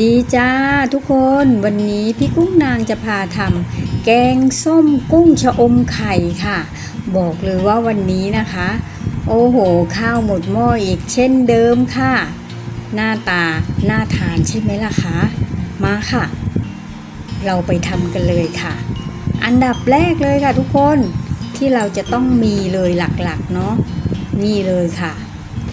ดีจ้าทุกคนวันนี้พี่กุ้งนางจะพาทำแกงส้มกุ้งชะอมไข่ค่ะ บอกเลยว่าวันนี้นะคะ โอ้โห ข้าวหมดหม้ออีกเช่นเดิมค่ะ หน้าตาน่าทานใช่ไหมล่ะคะมาค่ะ เราไปทำกันเลยค่ะ อันดับแรกเลยค่ะทุกคนที่เราจะต้องมีเลยหลักๆเนาะนี่เลยค่ะ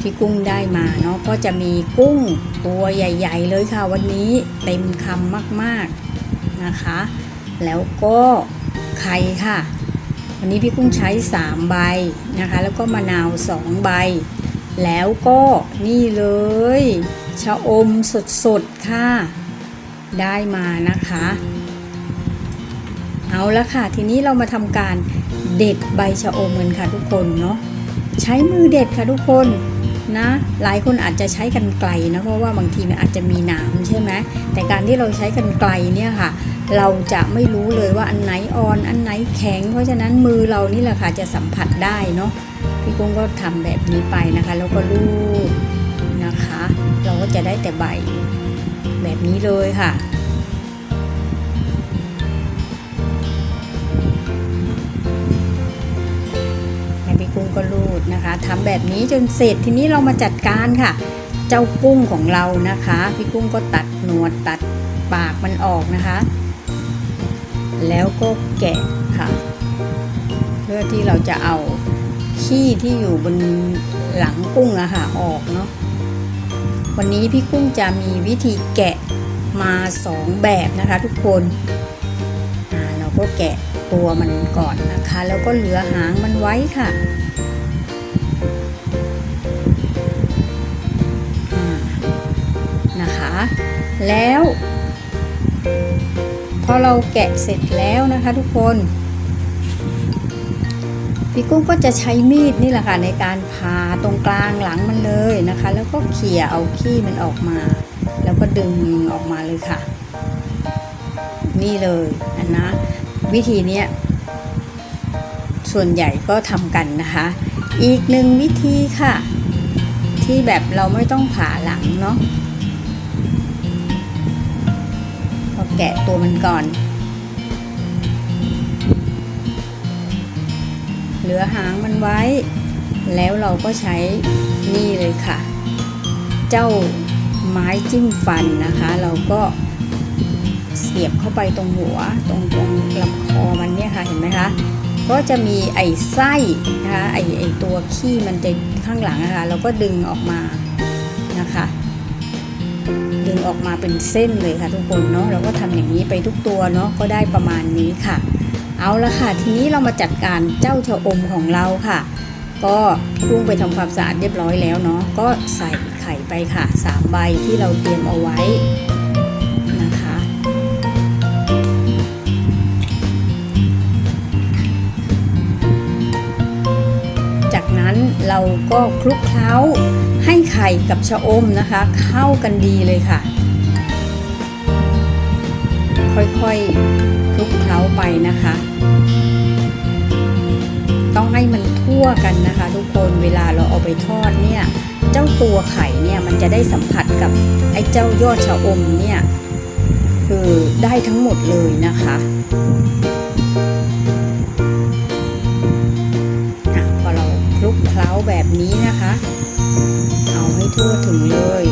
ที่กุ้งได้มาเนาะก็จะมีกุ้งตัวใหญ่ ๆ เลยค่ะวันนี้เต็มคำมากๆนะคะ แล้วก็ไข่ค่ะ วันนี้พี่กุ้งใช้ 3 ใบนะคะ แล้วก็มะนาว 2 ใบ แล้วก็นี่เลยชะอมสดๆค่ะ ได้มานะคะ เอาละค่ะ ทีนี้เรามาทำการเด็ดใบชะอมกันค่ะทุกคนเนาะใช้มือเด็ดค่ะทุกคน นะ หลายคนอาจจะใช้กันไกลนะเพราะว่าบางทีมันอาจจะมีหนามใช่ไหมแต่การที่เราใช้กันไกลเนี่ยค่ะ เราจะไม่รู้เลยว่าอันไหนอ่อนอันไหนแข็ง เพราะฉะนั้นมือเรานี่แหละค่ะจะสัมผัสได้เนาะพี่กุ้งก็ทำแบบนี้ไปนะคะ แล้วก็ลูบนะคะ เราก็จะได้แต่ใบแบบนี้เลยค่ะ ทำแบบนี้จนเสร็จทีนี้เรามาจัดการค่ะ เจ้ากุ้งของเรานะคะ พี่กุ้งก็ตัดหนวดตัดปากมันออกนะคะ แล้วก็แกะค่ะ เพื่อที่เราจะเอาขี้ที่อยู่บนหลังกุ้งอะค่ะออกเนาะวันนี้พี่กุ้งจะมีวิธีแกะมาสองแบบนะคะทุกคนเราก็แกะตัวมันก่อนนะคะ แล้วก็เหลือหางมันไว้ค่ะ แล้ว พอเราแกะเสร็จแล้วนะคะทุกคนพี่กุ้งก็จะใช้มีดนี่แหละค่ะในการผ่าตรงกลางหลังมันเลยนะคะ แล้วก็เขี่ยเอาขี้มันออกมา แล้วก็ดึงออกมาเลยค่ะ นี่เลยนะนะ วิธีเนี้ยส่วนใหญ่ก็ทำกันนะคะ อีกหนึ่งวิธีค่ะ ที่แบบเราไม่ต้องผ่าหลังเนาะ แกะตัวมันก่อน เหลือหางมันไว้ แล้วเราก็ใช้นี่เลยค่ะ เจ้าไม้จิ้มฟันนะคะ เราก็เสียบเข้าไปตรงหัวตรงตรงลำคอมันเนี่ยค่ะเห็นไหมคะก็จะมีไอ้ไส้นะคะไอ้ไอ้ตัวขี้มันจะข้างหลังนะคะเราก็ดึงออกมานะคะ ดึงออกมาเป็นเส้นเลยค่ะทุกคนเนาะเราก็ทำอย่างนี้ไปทุกตัวเนาะก็ได้ประมาณนี้ค่ะ เอาละค่ะ ทีนี้เรามาจัดการเจ้าชะอมของเราค่ะ ก็รุ่งไปทำความสะอาดเรียบร้อยแล้วเนาะก็ใส่ไข่ไปค่ะสามใบที่เราเตรียมเอาไว้ เราก็คลุกเคล้าให้ไข่กับชะอมนะคะ เข้ากันดีเลยค่ะ ค่อยๆคลุกเคล้าไปนะคะ ต้องให้มันทั่วกันนะคะ ทุกคนเวลาเราเอาไปทอดเนี่ย เจ้าตัวไข่เนี่ยมันจะได้สัมผัสกับไอ้เจ้ายอดชะอมเนี่ยคือได้ทั้งหมดเลยนะคะอะพอเราคลุกเคล้า แบบนี้นะคะ เอาให้ทั่วถึงเลย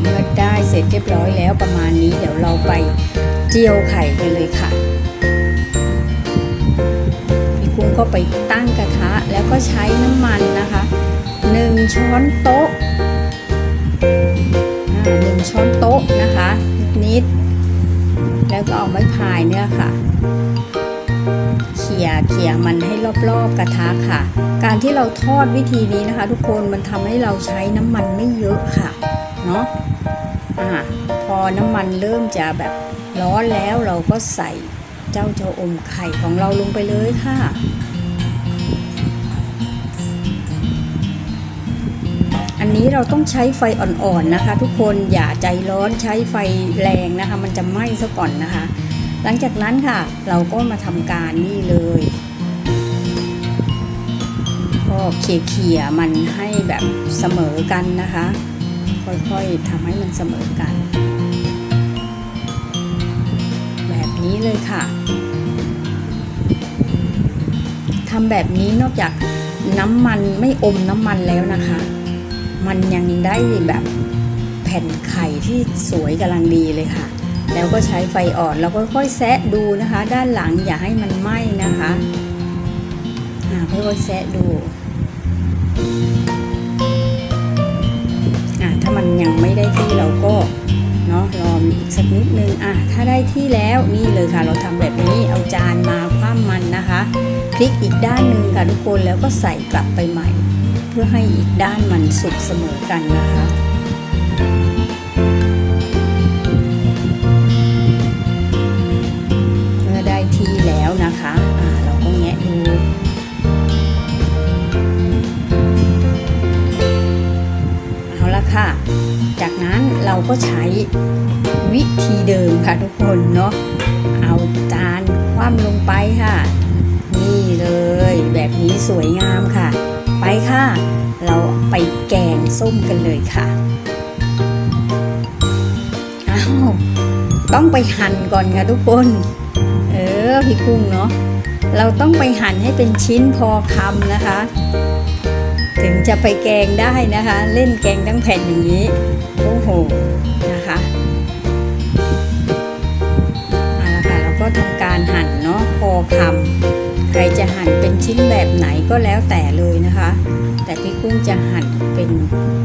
เมื่อได้เสร็จเรียบร้อยแล้วประมาณนี้เดี๋ยวเราไปเจียวไข่กันเลยค่ะพี่กุ้งก็ไปตั้งกระทะแล้วก็ใช้น้ำมันนะคะหนึ่งช้อนโต๊ะ อ่าหนึ่งช้อนโต๊ะนะคะ นิดๆแล้วก็เอาไม้พายเนี่ยค่ะเขี่ยเขี่ยมันให้รอบๆกระทะค่ะ การที่เราทอดวิธีนี้นะคะ ทุกคนมันทำให้เราใช้น้ำมันไม่เยอะค่ะเนาะอ่าพอน้ำมันเริ่มจะแบบร้อนแล้วเราก็ใส่เจ้าเจ้าอมไข่ของเราลงไปเลยค่ะ นี้เราต้องใช้ไฟอ่อนๆนะคะ ทุกคนอย่าใจร้อนใช้ไฟแรงนะคะ มันจะไหม้ซะก่อนนะคะ หลังจากนั้นค่ะ เราก็มาทำการนี่เลยก็เขี่ยๆมันให้แบบเสมอกันนะคะ ค่อยๆทำให้มันเสมอกัน แบบนี้เลยค่ะทำแบบนี้นอกจากน้ำมันไม่อมน้ำมันแล้วนะคะ มันยังได้แบบแผ่นไข่ที่สวยกำลังดีเลยค่ะ แล้วก็ใช้ไฟอ่อนแล้วก็ค่อยๆแซะดูนะคะ ด้านหลังอย่าให้มันไหม้นะคะอ่าค่อยๆแซะดูอ่าถ้ามันยังไม่ได้ที่เราก็เนาะรออีกสักนิดนึงอะถ้าได้ที่แล้วนี่เลยค่ะ เราทำแบบนี้เอาจานมาคว่ำมันนะคะ พลิกอีกด้านหนึ่งค่ะทุกคนแล้วก็ใส่กลับไปใหม่ พื่อให้อีกด้านมันสุกเสมอกันนะคะเมื่อได้ที่แล้วนะคะเราก็แงะดูเอาละค่ะ จากนั้นเราก็ใช้วิธีเดิมค่ะทุกคนเนาะเอาจานคว่ำลงไปค่ะ นี่เลยแบบนี้สวยงามค่ะ ไปค่ะ เราไปแกงส้มกันเลยค่ะอ้าวต้องไปหั่นก่อนค่ะทุกคน เออพี่กุ้งเนาะเราต้องไปหั่นให้เป็นชิ้นพอคำนะคะ ถึงจะไปแกงได้นะคะ เล่นแกงทั้งแผ่นอย่างนี้โอ้โหนะคะเอาละค่ะเราก็ทำการหั่นเนาะพอคำ ครจะหั่นเป็นชิ้นแบบไหนก็แล้วแต่เลยนะคะ แต่พี่กุ้งจะหั่นเป็น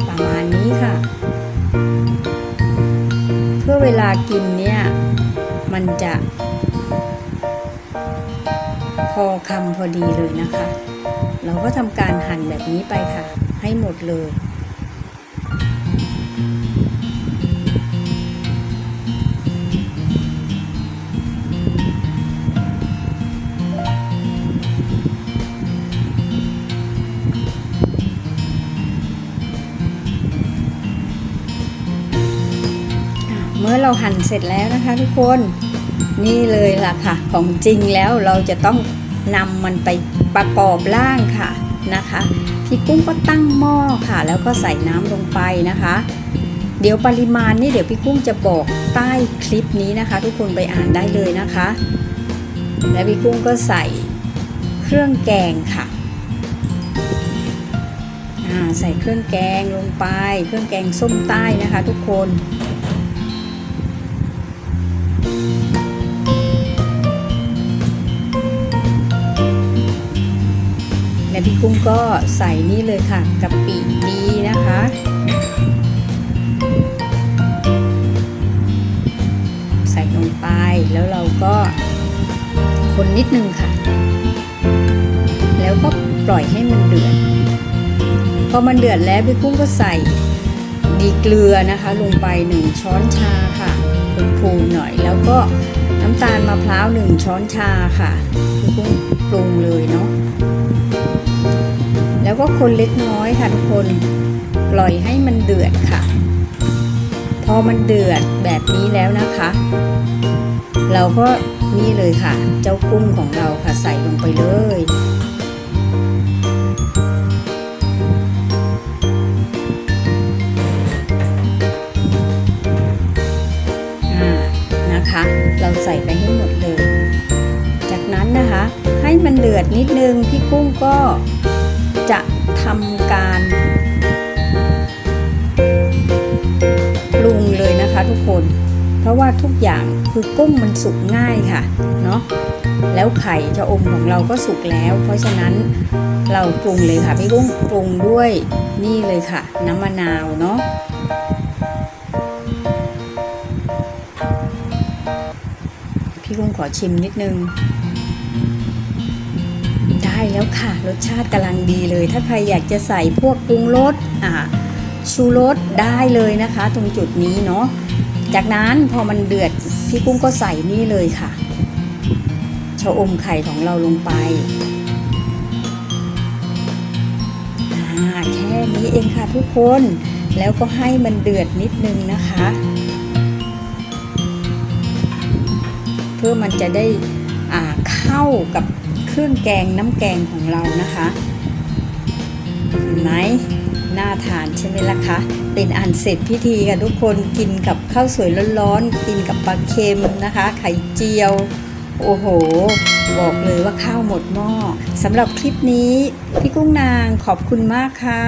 ประมาณนี้ค่ะ เพื่อเวลากินเนี่ยมันจะพอคำพอดีเลยนะคะ เราก็ทำการหั่นแบบนี้ไปค่ะ ให้หมดเลย เราหั่นเสร็จแล้วนะคะทุกคนนี่เลยล่ะค่ะ ของจริงแล้วเราจะต้องนำมันไปประกอบร่างค่ะนะคะพี่กุ้งก็ตั้งหม้อค่ะ แล้วก็ใส่น้ำลงไปนะคะ เดี๋ยวปริมาณนี่เดี๋ยวพี่กุ้งจะบอกใต้คลิปนี้นะคะ ทุกคนไปอ่านได้เลยนะคะ และพี่กุ้งก็ใส่เครื่องแกงค่ะใส่เครื่องแกงลงไป เครื่องแกงส้มใต้นะคะ ทุกคน และพี่กุ้งก็ใส่นี่เลยค่ะกะปิดีนะคะ ใส่ลงไปแล้วเราก็คนนิดนึงค่ะ แล้วก็ปล่อยให้มันเดือด พอมันเดือดแล้วพี่กุ้งก็ใส่ดีเกลือนะคะ ลงไป1ช้อนชาค่ะพูนๆหน่อยแล้วก็น้ำตาลมะพร้าว1ช้อนชาค่ะพี่กุ้งปรุงเลยเนาะ แล้วก็คนเล็กน้อยค่ะทุกคนปล่อยให้มันเดือดค่ะ พอมันเดือดแบบนี้แล้วนะคะ เราก็นี่เลยค่ะ เจ้ากุ้งของเราค่ะใส่ลงไปเลยอ่านะคะเราใส่ไปให้หมดเลย จากนั้นนะคะ ให้มันเดือดนิดนึงพี่กุ้งก็ ทำการปรุงเลยนะคะทุกคน เพราะว่าทุกอย่างคือกุ้งมันสุกง่ายค่ะเนาะแล้วไข่ชะอมของเราก็สุกแล้ว เพราะฉะนั้นเราปรุงเลยค่ะพี่กุ้งปรุงด้วยนี่เลยค่ะ น้ำมะนาวเนาะพี่กุ้งขอชิมนิดนึง แล้วค่ะ รสชาติกำลังดีเลย ถ้าใครอยากจะใส่พวกปรุงรสอ่าชูรสได้เลยนะคะ ตรงจุดนี้เนาะจากนั้นพอมันเดือดพี่กุ้งก็ใส่นี่เลยค่ะชะอมไข่ของเราลงไปแค่นี้เองค่ะทุกคนแล้วก็ให้มันเดือดนิดนึงนะคะพพื่อมันจะได้เข้ากับ เครื่องแกงน้ำแกงของเรานะคะเห็นไหมน่าทานใช่ไหมล่ะคะเป็นอันเสร็จพิธีค่ะทุกคนกินกับข้าวสวยร้อนๆกินกับปลาเค็มนะคะ ไข่เจียว โอ้โห บอกเลยว่าข้าวหมดหม้อสำหรับคลิปนี้ พี่กุ้งนางขอบคุณมากค่ะ